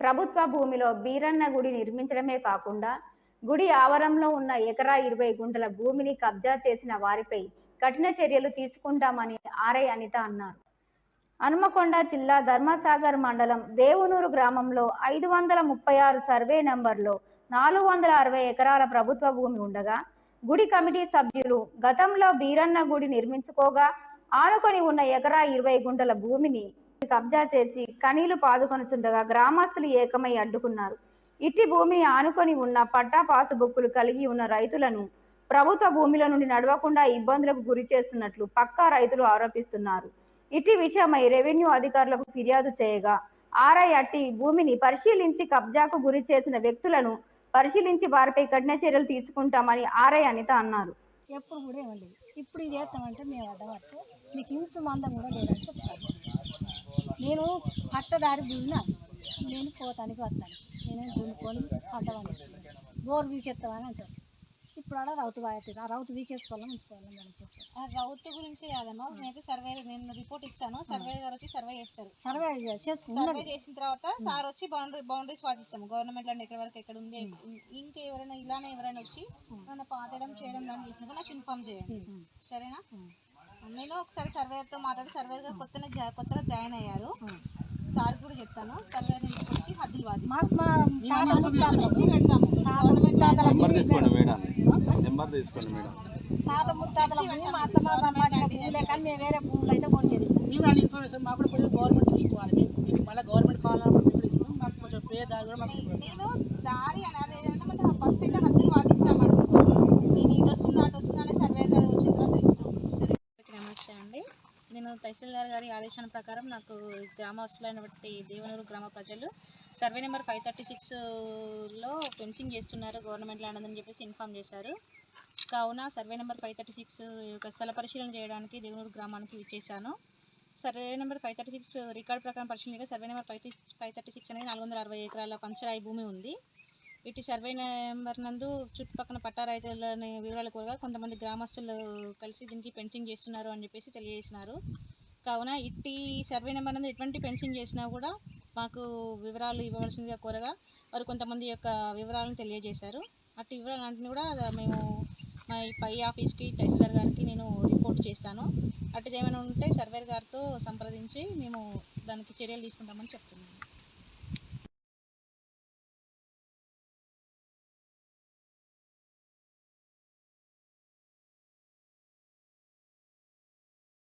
ప్రభుత్వ భూమిలో బీరన్న గుడి నిర్మించడమే కాకుండా గుడి ఆవరణలో ఉన్న ఎకరా ఇరవై గుంటల భూమిని కబ్జా చేసిన వారిపై కఠిన చర్యలు తీసుకుంటామని ఆర్ఐ అనిత అన్నారు. హనుమకొండ జిల్లా ధర్మసాగర్ మండలం దేవునూరు గ్రామంలో ఐదు వందల ముప్పై ఆరు సర్వే నంబర్లో నాలుగు వందల అరవై ఎకరాల ప్రభుత్వ భూమి ఉండగా గుడి కమిటీ సభ్యులు గతంలో బీరన్న గుడి నిర్మించుకోగా ఆనుకొని ఉన్న ఎకరా ఇరవై గుంటల భూమిని కబ్జా చేసి కనీలు పాదుకొనుచుండగా గ్రామస్తులు ఏకమై అడ్డుకున్నారు. ఇట్టి భూమిని ఆనుకొని ఉన్న పట్టా పాసు బుక్కులు కలిగి ఉన్న రైతులను ప్రభుత్వ భూమిల నుండి నడవకుండా ఇబ్బందులకు గురి చేస్తున్నట్లు పక్కా రైతులు ఆరోపిస్తున్నారు. ఇటీ విషయమై రెవెన్యూ అధికారులకు ఫిర్యాదు చేయగా ఆర్ఐ అట్టి భూమిని పరిశీలించి కబ్జాకు గురి చేసిన వ్యక్తులను పరిశీలించి వారిపై కఠిన చర్యలు తీసుకుంటామని ఆర్ఐ అనిత అన్నారు. ఎప్పుడు కూడా ఇప్పుడు ఇది చేస్తామంటే మేము మీకు ఇంచు మందం కూడా లేదని చెప్తాను నేను పట్టదారి భూమిని నేను పోతానికి వస్తాను. నేను దున్నుకొని పంట పండించుకున్నాను బోర్ వీకెత్తామని అంటారు. ఇప్పుడు ఆడ రౌతు బాగా ఆ రౌతు వీకేసుకోవాలని ఉంచుకోవాలని అని చెప్తారు ఆ రౌత్ గురించి కాదమ్మా. నేనైతే సర్వే నేను రిపోర్ట్ ఇస్తాను. సర్వే గారు వచ్చి సర్వే చేస్తారు. సర్వే సర్వే చేసిన తర్వాత సార్ వచ్చి బౌండరీ బౌండరీస్ పాటిస్తాము గవర్నమెంట్లో ఎక్కడ వరకు ఎక్కడ ఉంది ఇంకా ఎవరైనా ఇలానే ఎవరైనా వచ్చి ఏమైనా పాతడం చేయడం కానీ చేసినప్పుడు నాకు ఇన్ఫార్మ్ చేయండి. సరేనా? నేను ఒకసారి సర్వేతో మాట్లాడి సర్వే గారు కొత్తగా కొత్తగా జాయిన్ అయ్యారు. సార్ కూడా చెప్తాను. సర్వే నుంచి వచ్చి హద్దులు మాకు మా పెడతాము. తాత ముత్తాతల భూమి సంపాదించిన భూములే కానీ మేము వేరే భూములు అయితే కొనియదు మేము దాని ఇన్ఫర్మేషన్ మాకు కూడా కొంచెం గవర్నమెంట్ చూసుకోవాలి. మేము మీకు మళ్ళీ గవర్నమెంట్ కావాలన్నప్పుడు మేము కూడా ఇస్తాం. మాకు కొంచెం పే దారి కూడా మాకు నేను దారి అనేది ఏదైనా మనం ఫస్ట్ అయితే హద్దులు వాదిస్తామండి నేను ఇటు వస్తుందా అటు వస్తుందా అనే సర్వే గారు వచ్చిన తర్వాత తెలుస్తాం సరే నమస్తే అండి. నేను తహసీల్దార్ గారి ఆదేశాల ప్రకారం నాకు గ్రామస్తులైన బట్టి దేవనూరు గ్రామ ప్రజలు సర్వే నెంబర్ ఫైవ్ థర్టీ సిక్స్లో ఫెన్సింగ్ చేస్తున్నారు. గవర్నమెంట్ ల్యాండ్ అని చెప్పేసి ఇన్ఫామ్ చేశారు. కావున survey number five thirty six యొక్క స్థల పరిశీలన చేయడానికి దేవనూరు గ్రామానికి ఇచ్చేసాను survey number five thirty six record ప్రకారం పరిశీలన survey number five five thirty six అనేది నాలుగు వందల అరవై ఎకరాల పంచరాయి భూమి ఉంది. ఇటు సర్వే నెంబర్ నందు చుట్టుపక్కల పట్టా రైతులని వివరాలు కోరగా కొంతమంది గ్రామస్తులు కలిసి దీనికి పెన్సింగ్ చేస్తున్నారు అని చెప్పేసి తెలియజేసినారు. కావున ఇట్టి సర్వే నెంబర్ నందు ఎటువంటి పెన్సింగ్ చేసినా కూడా మాకు వివరాలు ఇవ్వవలసిందిగా కోరగా వారు కొంతమంది యొక్క వివరాలను తెలియజేశారు. అట్టి వివరాలన్నింటినీ కూడా మేము మా ఈ పై ఆఫీస్కి తహసీల్దార్ గారికి నేను రిపోర్ట్ చేస్తాను. అటుదేమైనా ఉంటే సర్వేర్ గారితో సంప్రదించి మేము దానికి చర్యలు తీసుకుంటామని చెప్తున్నాను.